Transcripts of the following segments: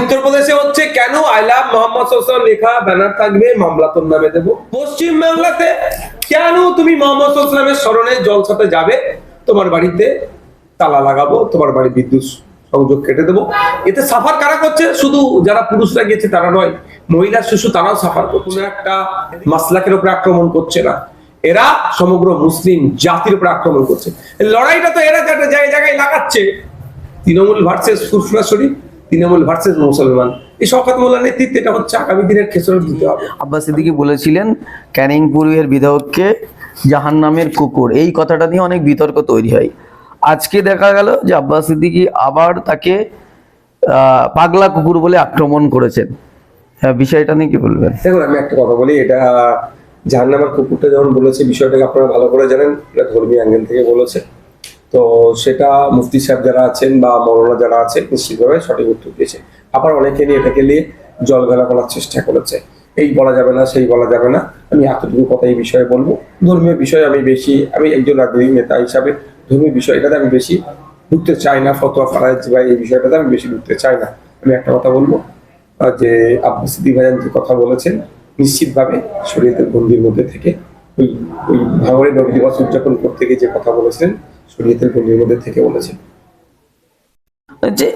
উত্তরপ্রদেশে হচ্ছে কেন আই লাভ মোহাম্মদ সাল্লাল্লাহু লেখা ব্যানার থাকবে মামলা তোর নামে দেবো? পশ্চিম বাংলাতে কেন তুমি মোহাম্মদ সাল্লামের স্মরণে জলসাতে যাবে? তোমার বাড়িতে তালা লাগাবো, তোমার বাড়ি বিদ্যুৎ সংযোগ কেটে দেবো। এতে সাফার কারা করছে? শুধু যারা পুরুষরা গেছে তারা নয়, মহিলা শিশু তারাও সাফার করছে। একটা মাসলাকের উপরে আক্রমণ করছে না। এরা সমগ্র মুসলিম জাতির উপরে আক্রমণ করছে। লড়াইটা তো এরা একটা জায়গায় জায়গায় লাগাচ্ছে, তৃণমূল ভার্সেস ফুরফুরা শরীফ। তৃণমূল ভার্সেস মুসলমান। এই শওকত মোল্লার নেতৃত্বে এটা হচ্ছে আগামী দিনের খেসরত দিতে হবে। আব্বাস সিদ্দিকি বলেছিলেন ক্যানিং পূর্বের বিধায়ককে জাহান নামের কুকুর। এই কথাটা নিয়ে অনেক বিতর্ক তৈরি হয়। আজকে দেখা গেল যে আব্বাস সিদ্দিকি আবার তাকে পাগলা কুকুর বলে আক্রমণ করেছেন। হ্যাঁ বিষয়টা নিয়ে কি বলবেন? দেখুন আমি একটা কথা বলি এটা জাহান্নামার কুকুরটা যখন বলেছে বিষয়টাকে আপনারা ভালো করে জানেন এটা ধর্মীয় অ্যাঙ্গেল থেকে বলেছে। তো সেটা মুফতি সাহেব যারা আছেন বা মৌলানা যারা আছেন নিশ্চিতভাবে সঠিক উত্তর দিয়েছে। আবার অনেকে নিয়ে এটাকে নিয়ে জল গেলা করার চেষ্টা করেছে। এই বলা যাবে না, সেই বলা যাবে না। আমি এতটুকু কথা এই বিষয়ে বলব। ধর্মীয় বিষয়ে আমি বেশি, আমি একজন রাজনৈতিক নেতা হিসাবে ধর্মীয় বিষয় এটাতে আমি বেশি ঢুকতে চাই না, ফতোয়া ফারাজ বা এই বিষয়টাতে আমি বেশি ঢুকতে চাই না। আমি একটা কথা বলব যে আব্বাস সিদ্দিক ভাইজান যে কথা বলেছেন, নিশ্চিতভাবে শরীয়তের বন্দির মধ্যে থেকে ওই ওই ভাঙড়ে নবী দিবস উদযাপন করতে গিয়ে যে কথা বলেছেন শরীয়তের গন্ডির মধ্যে থেকে বলেছেন। যে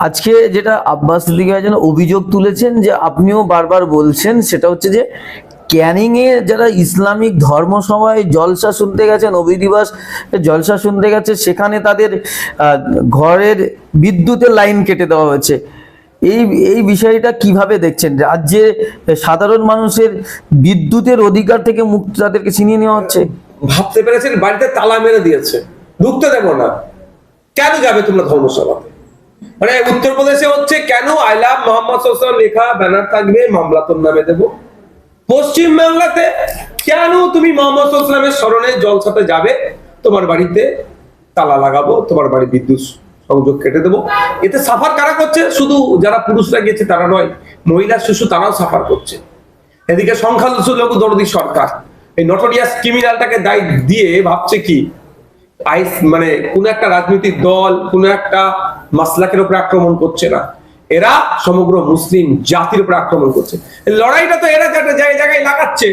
আজকে যেটা আব্বাস সিদ্দিকী যেন অভিযোগ তুলেছেন যে আপনিও বারবার বলছেন, সেটা হচ্ছে যে ক্যানিং এ যারা ইসলামিক ধর্ম সভায় জলসা শুনতে গেছেন নবী দিবস জলসা শুনতে গেছে, সেখানে তাদের ঘরের বিদ্যুতের লাইন কেটে দেওয়া হয়েছে। এই এই বিষয়টা কীভাবে দেখছেন? রাজ্যে সাধারণ মানুষের বিদ্যুতের অধিকার থেকে মুক্তি তাদেরকে ছিনিয়ে নেওয়া হচ্ছে? ভাবতে পেরেছেন, বাড়িতে তালা মেরে দিয়েছে। ঢুকতে দেবো না। কেন যাবে তোমরা ধর্মসভাতে? মানে উত্তরপ্রদেশে হচ্ছে কেন আই লাভ মোহাম্মদ লেখা ব্যানার থাকবে মামলা তোর নামে দেবো? পশ্চিম বাংলাতে কেন তুমি মোহাম্মদ সাল্লামের স্মরণে জলসাতে যাবে? তোমার বাড়িতে তালা লাগাবো, তোমার বাড়ি বিদ্যুৎ সংযোগ কেটে দেবো। এতে সাফার কারা করছে? শুধু যারা পুরুষরা গেছে তারা নয়, মহিলা, শিশু, তারাও সাফার করছে। এদিকে সংখ্যালঘু লঘু দরদি সরকার। এই নটোরিয়াস ক্রিমিনালটাকে দায় দিয়ে ভাবছে কি? আইস মানে কোন একটা রাজনৈতিক দল, কোন একটা মাসলাকের উপরে আক্রমণ করছে না। এরা সমগ্র মুসলিম জাতির উপর আক্রমণ করছে। লড়াইটা তো এরা একটা জায়গায় জায়গায় লাগাচ্ছে।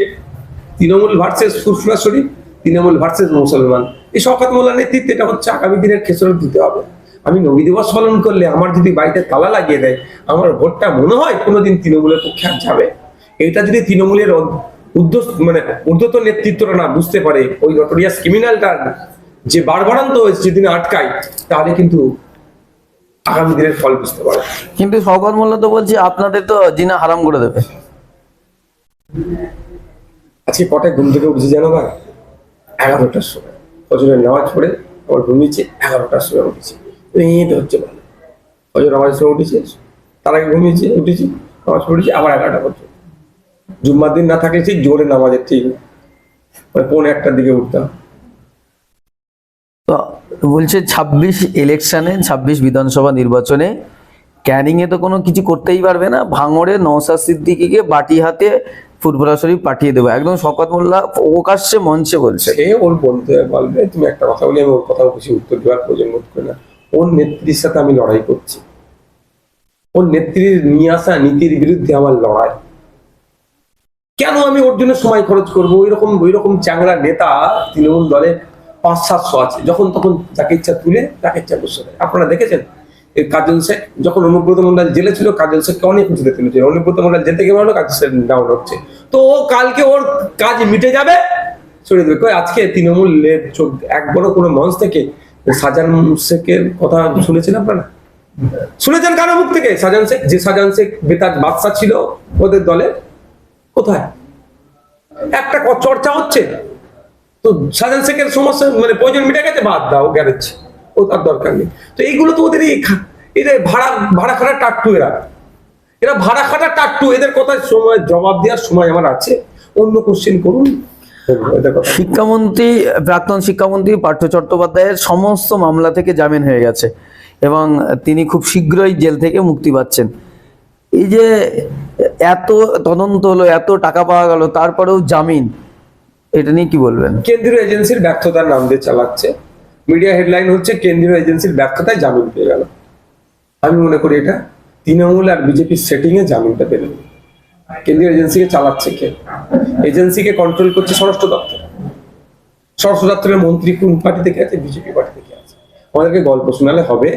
তৃণমূল ভার্সেস ফুরফুরা শরীফ, তৃণমূল ভার্সেস মুসলমান। এই শওকত মোল্লার নেতৃত্বে এটা হচ্ছে আগামী দিনের খেসরত দিতে হবে। আমি নবী দিবস পালন করলে আমার যদি বাড়িতে তালা লাগিয়ে দেয়, আমার ভোটটা মনে হয় কোনোদিন তৃণমূলের পক্ষে আর যাবে। এটা যদি তৃণমূলের অদ- মানে ঊর্ধ্বতন নেতৃত্বরা না বুঝতে পারে ওই নটোরিয়াস ক্রিমিনালটা যে বারবারান্ত হয়েছে যেদিন আটকায় তাহলে কিন্তু আগামী দিনের ফল বুঝতে পারে কিন্তু শওকত মোল্লা তো বলছে আপনাদের তো জিনা হারাম করে দেবে। আজকে কটায় ঘুম থেকে উঠেছি জানো ভাই? এগারোটার সময়। ফজরের নামাজ পড়ে আমার ঘুমিয়েছে এগারোটার সময় উঠেছি। এটা হচ্ছে ভালো। ফজর নামাজের সময় উঠেছে তার আগে ঘুমিয়েছে উঠেছি নামাজ পড়েছি আবার এগারোটা পর্যন্ত। জুম্মার দিন না থাকলে ঠিক জোরে নামাজের ঠিক। মানে পৌনে একটার দিকে উঠতাম। তো বলছে ছাব্বিশ ইলেকশনে ছাব্বিশ বিধানসভা নির্বাচনে ক্যানিং এ তো কোনো কিছু করতেই পারবে না। ভাঙড়ে নওসাদ সিদ্দিকিকে বাটি হাতে ফুটবলা শরীফ পাঠিয়ে দেবো। একদম শকত মোল্লা প্রকাশ্যে মঞ্চে বলছে। সে ওর বলতে বলবে তুমি একটা কথা বলি আমি ওর কথা বেশি উত্তর দেওয়ার প্রয়োজন বোধ করি না। ওর নেত্রীর সাথে আমি লড়াই করছি। ওর নেত্রীর নিয়ে আসা নীতির বিরুদ্ধে আমার লড়াই। কেন আমি ওর জন্য সময় খরচ করব? ওই রকম ওই রকম চ্যাংরা নেতা তৃণমূল দলে পাঁচ, সাতশো আছে। যখন তখন যাকে ইচ্ছা তুলে তাকে ইচ্ছা বসে দেয়। আপনারা দেখেছেন? কাজল শেখ যখন অনুব্রত মন্ডল জেলে ছিল, কাজল শেখকে অনেক উঁচুতে তুলেছে। অনুব্রত মন্ডল জেল থেকে বেরোলো, কাজল শেখ ডাউন হচ্ছে। তো ও কালকে ওর কাজ মিটে যাবে? সরিয়ে দেবে কই, আজকে তৃণমূলের চোখ, এক বড় কোনো মঞ্চ থেকে সাজান শেখের কথা শুনেছেন আপনারা? শুনেছেন কারও মুখ থেকে? সাজান শেখ, যে সাজান শেখ বেতাজ বাদশা ছিল ওদের দলে কোথায়? একটা চর্চা হচ্ছে। তো সাজান শেখের সমস্যা মানে প্রয়োজন মিটে গেছে বাদ দাও গ্যারেজ। ও তার দরকার নেই। তো এইগুলো তো ওদের এই ভাড়া ভাড়া খাটা টাট্টু এরা। এরা ভাড়া খাটা টাট্টু এদের কথা সময়, জবাব দেওয়ার সময় আমার আছে। অন্য কোশ্চেন করুন। শিক্ষামন্ত্রী, প্রাক্তন শিক্ষামন্ত্রী পার্থ চট্টোপাধ্যায়ের সমস্ত মামলা থেকে জামিন হয়ে গেছে। এবং তিনি খুব শীঘ্রই জেল থেকে মুক্তি পাচ্ছেন। এই যে এত তদন্ত হলো, এত টাকা পাওয়া গেল, তারপরেও জামিন, এটা নিয়ে কি বলবেন? কেন্দ্রীয় এজেন্সির ব্যর্থতার নাম দিয়ে চালাচ্ছে। মিডিয়া হেডলাইন হচ্ছে কেন্দ্রীয় এজেন্সির ব্যর্থতায় জামিন পেয়ে গেল। আমি মনে করি এটা তৃণমূল আর বিজেপির সেটিং এ জামিনটা পেলেন কেন্দ্রীয় এজেন্সিকে চালাচ্ছে কে? এজেন্সিকে কন্ট্রোল করছে স্বরাষ্ট্র দপ্তর। স্বরাষ্ট্র দপ্তরের মন্ত্রী কোন পার্টি থেকে আছে? বিজেপি পার্টি থেকে আছে। আমাদেরকে গল্প শোনালে হবে?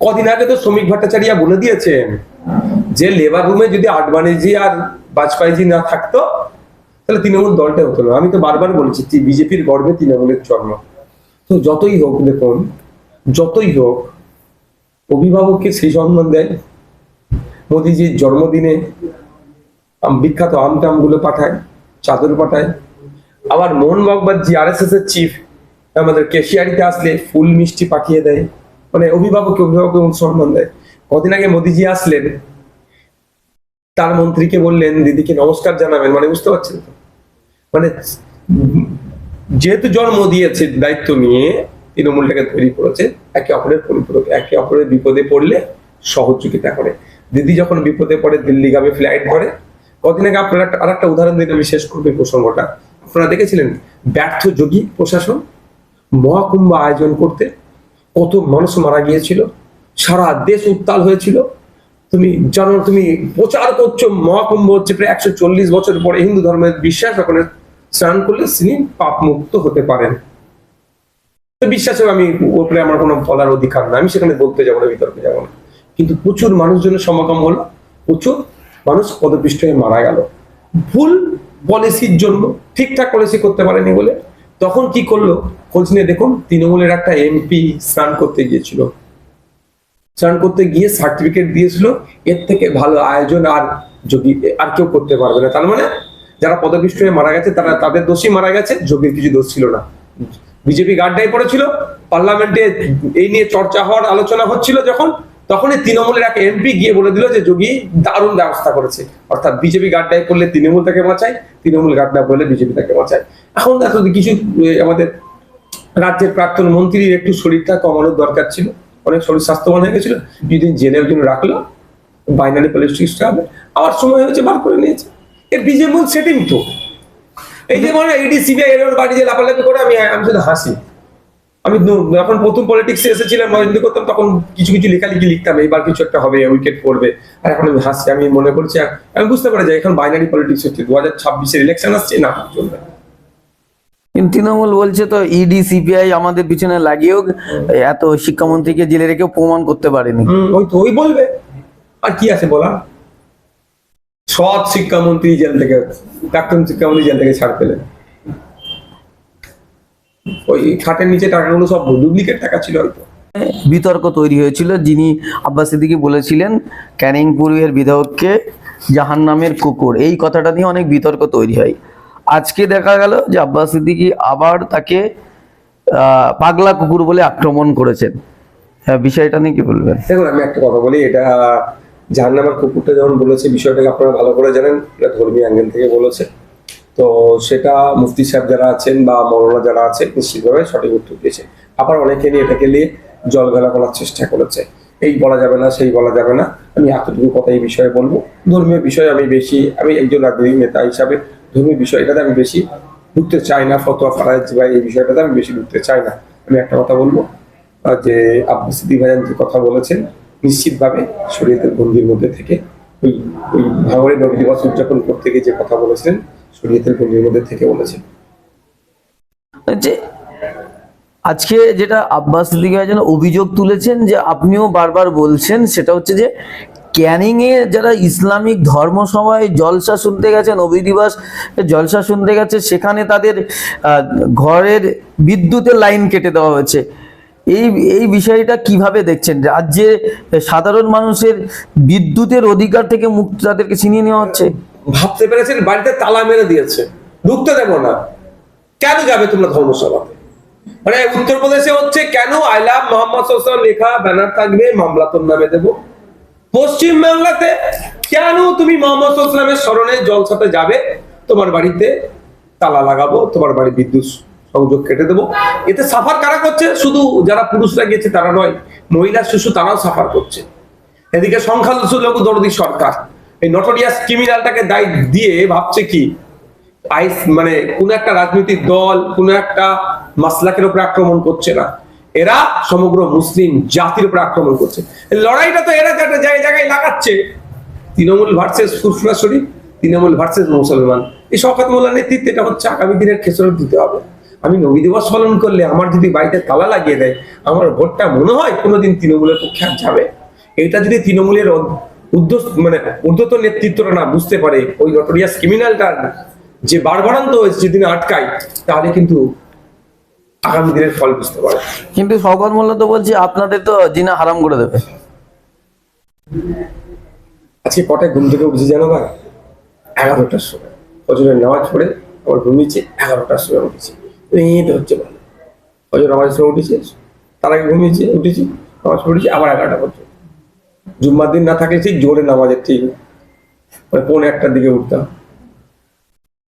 কদিন আগে তো শ্রমিক ভট্টাচার্য বলে দিয়েছেন যে লেবার রুমে যদি আডবাণীজি আর বাজপেয়ীজি না থাকতো, তাহলে তৃণমূল দলটা হতো না। আমি তো বারবার বলেছি বিজেপির গর্বে তৃণমূলের জন্ম। তো যতই হোক, দেখুন, যতই হোক, অভিভাবককে সেই সম্মান দেয়। মোদিজির জন্মদিনে বিখ্যাত আমটামগুলো পাঠায়, চাদর পাঠায়। আবার মোহন বাগবাজি আর এস এস এর চিফ আমাদের কেশিয়ারিতে আসলে ফুল মিষ্টি পাঠিয়ে দেয়। মানে অভিভাবককে অভিভাবক সম্মান দেয়। কদিন আগে মোদিজি আসলেন। তার মন্ত্রীকে বললেন, দিদিকে নমস্কার জানাবেন। মানে বুঝতে পারছেন তো? মানে যেহেতু জন্ম দিয়েছে দায়িত্ব নিয়ে, তৃণমূলটাকে তৈরি করেছে, একে অপরের পরিপূরক, একে অপরের বিপদে পড়লে সহযোগিতা করে। দিদি যখন বিপদে পড়ে দিল্লি দিল্লিগামী ফ্লাইট ধরে। কদিন আগে আপনারা আর একটা উদাহরণ দিলে আমি শেষ করব প্রসঙ্গটা। আপনারা দেখেছিলেন, ব্যর্থ যোগী প্রশাসন মহাকুম্ভ আয়োজন করতে কত মানুষ মারা গিয়েছিল, সারা দেশ উত্তাল হয়েছিল। তুমি জানো, তুমি প্রচার করছ, মহাকুম্ভ হচ্ছে প্রায় একশো চল্লিশ বছর পরে হিন্দু ধর্মের বিশ্বাস, ওখানে স্নান করলে তিনি পাপ মুক্ত হতে পারেন। তো বিশ্বাসে আমি ওপরে আমার কোনো বলার অধিকার না, আমি সেখানে বলতে যাব না, বিতর্কে যাব না। কিন্তু প্রচুর মানুষজনের সমাগম হলো, প্রচুর মানুষ পদপিষ্ট হয়ে মারা গেল। ভুল পলিসির জন্য ঠিকঠাক পলিসি করতে পারেনি বলে তখন কি করল? খোঁজ নিয়ে দেখুন, তৃণমূলের একটা এমপি স্নান করতে গিয়েছিল। স্নান করতে গিয়ে সার্টিফিকেট দিয়েছিল, এর থেকে ভালো আয়োজন আর যোগী আর কেউ করতে পারবে না। তার মানে যারা পদপিষ্ট হয়ে মারা গেছে, তারা, তাদের দোষী মারা গেছে, যোগীর কিছু দোষ ছিল না। বিজেপি গাড্ডায় পড়েছিল, পার্লামেন্টে এই নিয়ে চর্চা হওয়ার আলোচনা হচ্ছিল যখন তখনই তৃণমূলের এক এমপি গিয়ে বলে দিল যে, যোগী, দারুণ ব্যবস্থা করেছে। অর্থাৎ বিজেপি গাড্ডায় পড়লে তৃণমূল তাকে বাঁচায়, তৃণমূল গাড্ডা পড়লে বিজেপি তাকে বাঁচায়। এখন এত কিছু আমাদের রাজ্যের প্রাক্তন মন্ত্রীর একটু শরীরটা কমানোর দরকার ছিল। অনেক শরীর স্বাস্থ্যবান হয়ে গেছিল। দুদিন জেলের জন্য রাখল, বাইনারি পলিটিক্সটা হবে। আবার সময় হয়েছে, বার করে নিয়েছে। এর বিজেপি সেটিং তো। এই যে মানে এডি সিবিআই এর বাড়ি যে লাফালাফি করে, আমি আমি শুধু হাসি। আমি যখন প্রথম পলিটিক্সে এসেছিলাম রাজনীতি করতাম তখন কিছু কিছু লেখালেখি লিখতাম এইবার কিছু একটা হবে উইকেট পড়বে। আর এখন আমি হাসি আমি মনে করছি আমি বুঝতে পারি যে এখন বাইনারি পলিটিক্স হচ্ছে দু হাজার ছাব্বিশের ইলেকশন আসছে না চলবে তৃণমূল বলছে তো ইডি সিবিআই আমাদের পিছনে লাগিয়েও এত শিক্ষামন্ত্রীকে জেলে রেখেও প্রমাণ করতে পারেনি। ওই তো ওই বলবে। আর কি আছে বলা সৎ শিক্ষামন্ত্রী জেল থেকে প্রাক্তন শিক্ষামন্ত্রী জেল থেকে ছাড় পেলেন। ওই খাটের নিচে টাকাগুলো সব ডুপ্লিকেট টাকা ছিল হয়তো বিতর্ক তৈরি হয়েছিল যিনি আব্বাস সিদ্দিকি বলেছিলেন ক্যানিং পূর্বের বিধায়ককে জাহান নামের কুকুর। এই কথাটা নিয়ে অনেক বিতর্ক তৈরি হয়। আজকে দেখা গেল যে আব্বাস সিদ্দিকি আবার তাকে পাগলা কুকুর বলে আক্রমণ করেছেন। হ্যাঁ, বিষয়টা নিয়ে কি বলবেন? দেখুন আমি একটা কথা বলি এটা জাহান্নামার কুকুরটা যেমন বলেছে বিষয়টাকে আপনারা ভালো করে জানেন এটা ধর্মীয় অ্যাঙ্গেল থেকে বলেছে। তো সেটা মুফতি সাহেব যারা আছেন বা মৌলানা যারা আছেন নিশ্চিতভাবে সঠিক উত্তর দিয়েছে আবার অনেকে নিয়ে এটাকে নিয়ে জল গেলা করার চেষ্টা করেছে। এই বলা যাবে না, সেই বলা যাবে না। আমি এতটুকু কথা এই বিষয়ে বলব। ধর্মীয় বিষয়ে আমি বেশি, আমি একজন রাজনৈতিক নেতা হিসাবে ধর্মীয় বিষয় এটাতে আমি বেশি ঢুকতে চাই না, ফতোয়া ফারাজ বা এই বিষয়টাতে আমি বেশি ঢুকতে চাই না। আমি একটা কথা বলব যে আব্বাস সিদ্দিক ভাইজান যে কথা বলেছেন, নিশ্চিতভাবে শরীয়তের গণ্ডির মধ্যে থেকে ওই ওই ভাঙড়ে নবী দিবস উদযাপন করতে গিয়ে যে কথা বলেছেন শরীয়তের মধ্যে থেকে বলেছেন। যে আজকে যেটা আব্বাস সিদ্দিকী অভিযোগ তুলেছেন যে আপনিও বারবার বলছেন, সেটা হচ্ছে যে ক্যানিং এ যারা ইসলামিক ধর্ম সভায় জলসা শুনতে গেছেন, অভি দিবস জলসা শুনতে গেছে, সেখানে তাদের ঘরের বিদ্যুতের লাইন কেটে দেওয়া হয়েছে। এই এই বিষয়টা কীভাবে দেখছেন? রাজ্যে সাধারণ মানুষের বিদ্যুতের অধিকার থেকে মুক্ত তাদেরকে ছিনিয়ে নেওয়া হচ্ছে? ভাবতে পেরেছেন, বাড়িতে তালা মেরে দিয়েছে। ঢুকতে দেবো না। কেন যাবে তোমরা ধর্মসভাতে? মানে উত্তরপ্রদেশে হচ্ছে কেন আই লাভ মোহাম্মদ লেখা ব্যানার থাকবে মামলা তোর নামে দেবো? পশ্চিম বাংলাতে কেন তুমি মোহাম্মদ সাল্লামের স্মরণে জলসাতে যাবে? তোমার বাড়িতে তালা লাগাবো, তোমার বাড়ি বিদ্যুৎ সংযোগ কেটে দেবো। এতে সাফার কারা করছে? শুধু যারা পুরুষরা গেছে তারা নয়, মহিলা, শিশু তারাও সাফার করছে। এদিকে সংখ্যালঘু, লঘু দরদি সরকার। এই নটোরিয়াস ক্রিমিনালটাকে দায় দিয়ে ভাবছে কি? আইস মানে কোন একটা রাজনৈতিক দল, কোন একটা মাসলাকের উপরে আক্রমণ করছে না। এরা সমগ্র মুসলিম জাতির উপর আক্রমণ করছে। লড়াইটা তো এরা একটা জায়গায় জায়গায় লাগাচ্ছে, তৃণমূল ভার্সেস ফুরফুরা শরীফ, তৃণমূল ভার্সেস মুসলমান। এই শওকত মোল্লার নেতৃত্বে এটা হচ্ছে আগামী দিনের খেসরত দিতে হবে। আমি নবী দিবস পালন করলে আমার যদি বাড়িতে তালা লাগিয়ে দেয়, আমার ভোটটা মনে হয় কোনোদিন তৃণমূলের পক্ষে আর যাবে? এটা যদি তৃণমূলের অদ- মানে ঊর্ধ্বত নেতৃত্বরা না বুঝতে পারে ওই নটোরিয়াস ক্রিমিনালটা যে বারবারান্ত হয়েছে যেদিন আটকায় তাহলে কিন্তু আগামী দিনের ফল বুঝতে পারে। কিন্তু শওকত মোল্লা তো বলছে আপনাদের তো জিনা হারাম করে দেবে। আজকে কটায় ঘুম থেকে উঠেছি জানো ভাই এগারোটার সময়। ফজরের নামাজ পড়ে আবার ঘুমিয়েছি এগারোটার সময় উঠেছি। এই তো হচ্ছে ভালো ফজর নামাজের সময় উঠেছি তার আগে ঘুমিয়েছি উঠেছি নামাজ পড়েছি আবার এগারোটা পর্যন্ত। জুম্মার দিন না থাকে সেই জোরে নামাজের ঠিক। মানে কোন একটার দিকে উঠতাম।